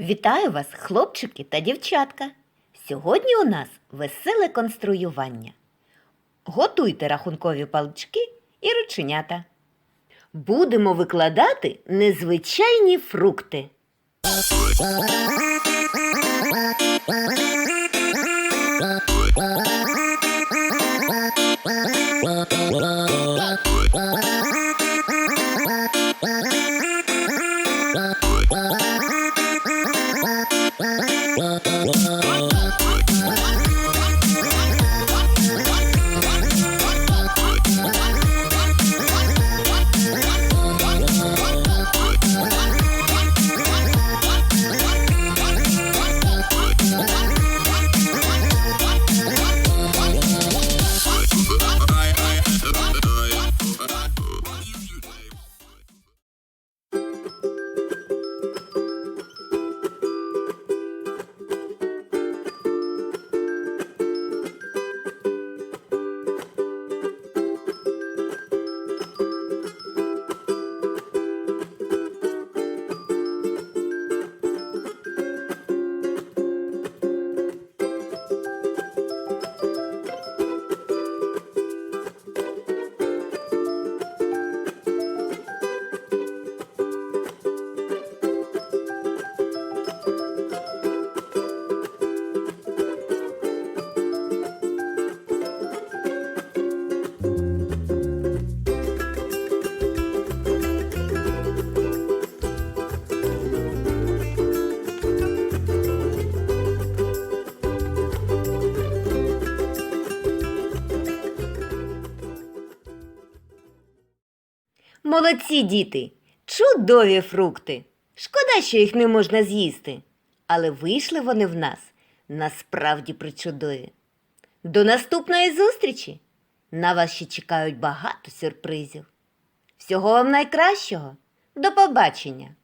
Вітаю вас, хлопчики та дівчатка! Сьогодні у нас веселе конструювання. Готуйте рахункові палички і рученята. Будемо викладати незвичайні фрукти. Молодці діти! Чудові фрукти! Шкода, що їх не можна з'їсти. Але вийшли вони в нас насправді причудові. До наступної зустрічі! На вас ще чекають багато сюрпризів. Всього вам найкращого! До побачення!